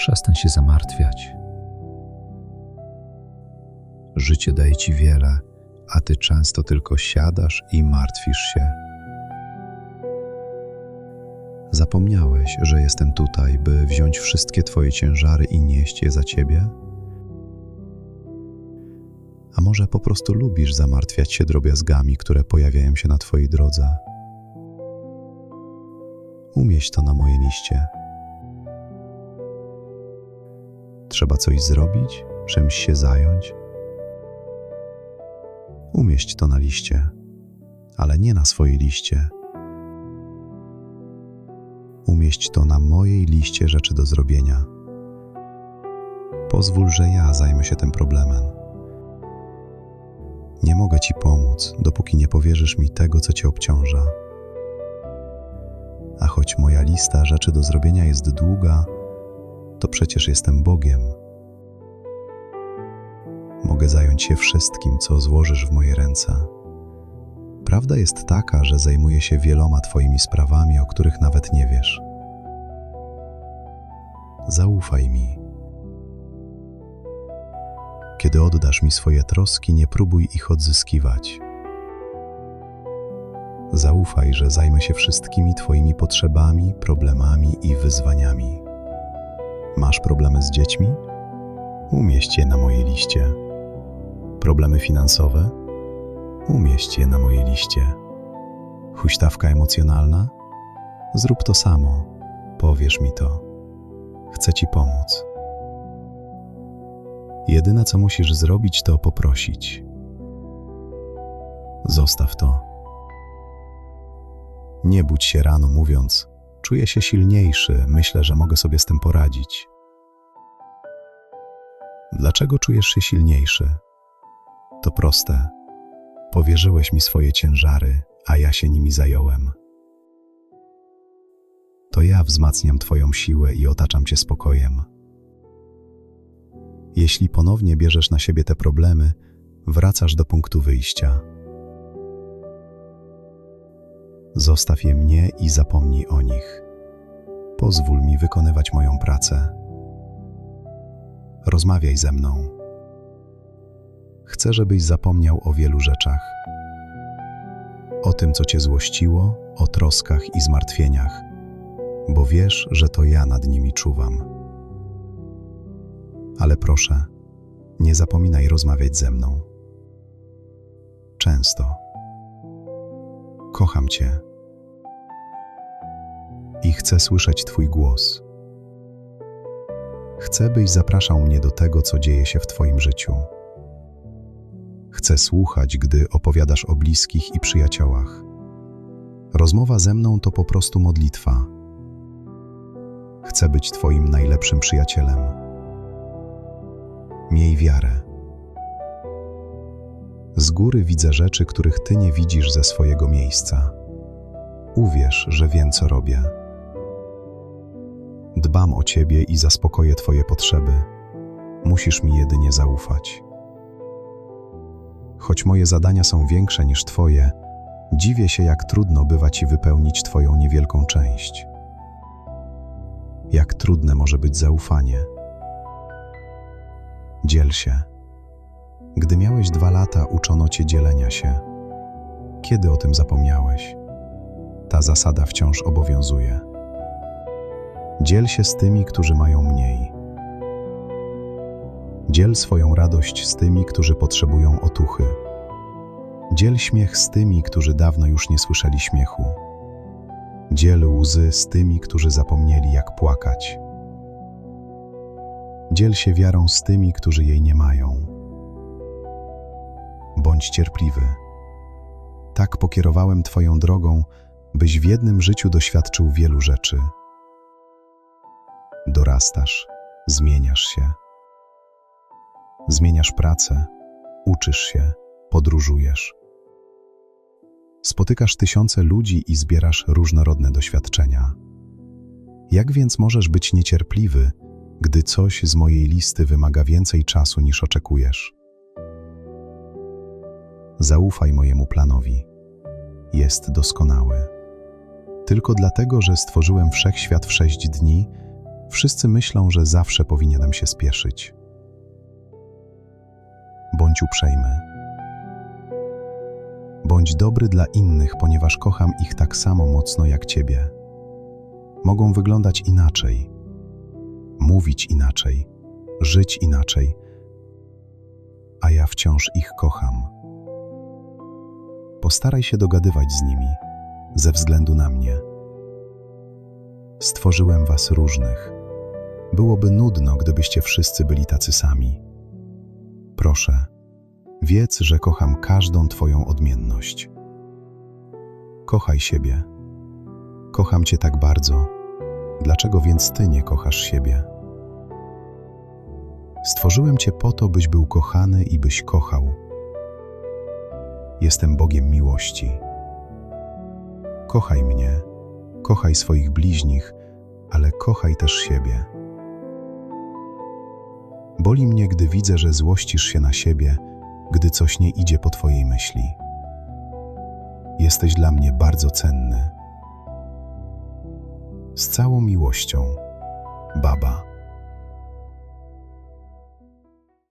Przestań się zamartwiać. Życie daje ci wiele, a ty często tylko siadasz i martwisz się. Zapomniałeś, że jestem tutaj, by wziąć wszystkie Twoje ciężary i nieść je za Ciebie? A może po prostu lubisz zamartwiać się drobiazgami, które pojawiają się na Twojej drodze? Umieść to na mojej liście. Trzeba coś zrobić, czymś się zająć? Umieść to na liście, ale nie na swojej liście. Umieść to na mojej liście rzeczy do zrobienia. Pozwól, że ja zajmę się tym problemem. Nie mogę Ci pomóc, dopóki nie powierzysz mi tego, co Cię obciąża. A choć moja lista rzeczy do zrobienia jest długa, to przecież jestem Bogiem. Mogę zająć się wszystkim, co złożysz w moje ręce. Prawda jest taka, że zajmuję się wieloma Twoimi sprawami, o których nawet nie wiesz. Zaufaj mi. Kiedy oddasz mi swoje troski, nie próbuj ich odzyskiwać. Zaufaj, że zajmę się wszystkimi Twoimi potrzebami, problemami i wyzwaniami. Masz problemy z dziećmi? Umieść je na mojej liście. Problemy finansowe? Umieść je na mojej liście. Huśtawka emocjonalna? Zrób to samo. Powiesz mi to. Chcę Ci pomóc. Jedyne, co musisz zrobić, to poprosić. Zostaw to. Nie budź się rano mówiąc: Czuję się silniejszy, myślę, że mogę sobie z tym poradzić. Dlaczego czujesz się silniejszy? To proste. Powierzyłeś mi swoje ciężary, a ja się nimi zająłem. To ja wzmacniam Twoją siłę i otaczam Cię spokojem. Jeśli ponownie bierzesz na siebie te problemy, wracasz do punktu wyjścia. Zostaw je mnie i zapomnij o nich. Pozwól mi wykonywać moją pracę. Rozmawiaj ze mną. Chcę, żebyś zapomniał o wielu rzeczach. O tym, co cię złościło, o troskach i zmartwieniach, bo wiesz, że to ja nad nimi czuwam. Ale proszę, nie zapominaj rozmawiać ze mną. Często. Kocham Cię i chcę słyszeć Twój głos. Chcę, byś zapraszał mnie do tego, co dzieje się w Twoim życiu. Chcę słuchać, gdy opowiadasz o bliskich i przyjaciołach. Rozmowa ze mną to po prostu modlitwa. Chcę być Twoim najlepszym przyjacielem. Miej wiarę. Z góry widzę rzeczy, których Ty nie widzisz ze swojego miejsca. Uwierz, że wiem, co robię. Dbam o Ciebie i zaspokoję Twoje potrzeby. Musisz mi jedynie zaufać. Choć moje zadania są większe niż Twoje, dziwię się, jak trudno bywa Ci wypełnić Twoją niewielką część. Jak trudne może być zaufanie. Dziel się. Gdy miałeś dwa lata, uczono Cię dzielenia się. Kiedy o tym zapomniałeś? Ta zasada wciąż obowiązuje. Dziel się z tymi, którzy mają mniej. Dziel swoją radość z tymi, którzy potrzebują otuchy. Dziel śmiech z tymi, którzy dawno już nie słyszeli śmiechu. Dziel łzy z tymi, którzy zapomnieli, jak płakać. Dziel się wiarą z tymi, którzy jej nie mają. Bądź cierpliwy. Tak pokierowałem Twoją drogą, byś w jednym życiu doświadczył wielu rzeczy. Dorastasz, zmieniasz się. Zmieniasz pracę, uczysz się, podróżujesz. Spotykasz tysiące ludzi i zbierasz różnorodne doświadczenia. Jak więc możesz być niecierpliwy, gdy coś z mojej listy wymaga więcej czasu niż oczekujesz? Zaufaj mojemu planowi. Jest doskonały. Tylko dlatego, że stworzyłem wszechświat w sześć dni, Wszyscy myślą, że zawsze powinienem się spieszyć. Bądź uprzejmy. Bądź dobry dla innych, ponieważ kocham ich tak samo mocno jak ciebie. Mogą wyglądać inaczej, mówić inaczej, żyć inaczej, a ja wciąż ich kocham. Postaraj się dogadywać z nimi ze względu na mnie. Stworzyłem was różnych. Byłoby nudno, gdybyście wszyscy byli tacy sami. Proszę, wiedz, że kocham każdą Twoją odmienność. Kochaj siebie. Kocham Cię tak bardzo. Dlaczego więc Ty nie kochasz siebie? Stworzyłem Cię po to, byś był kochany i byś kochał. Jestem Bogiem miłości. Kochaj mnie, kochaj swoich bliźnich, ale kochaj też siebie. Boli mnie, gdy widzę, że złościsz się na siebie, gdy coś nie idzie po Twojej myśli. Jesteś dla mnie bardzo cenny. Z całą miłością, baba.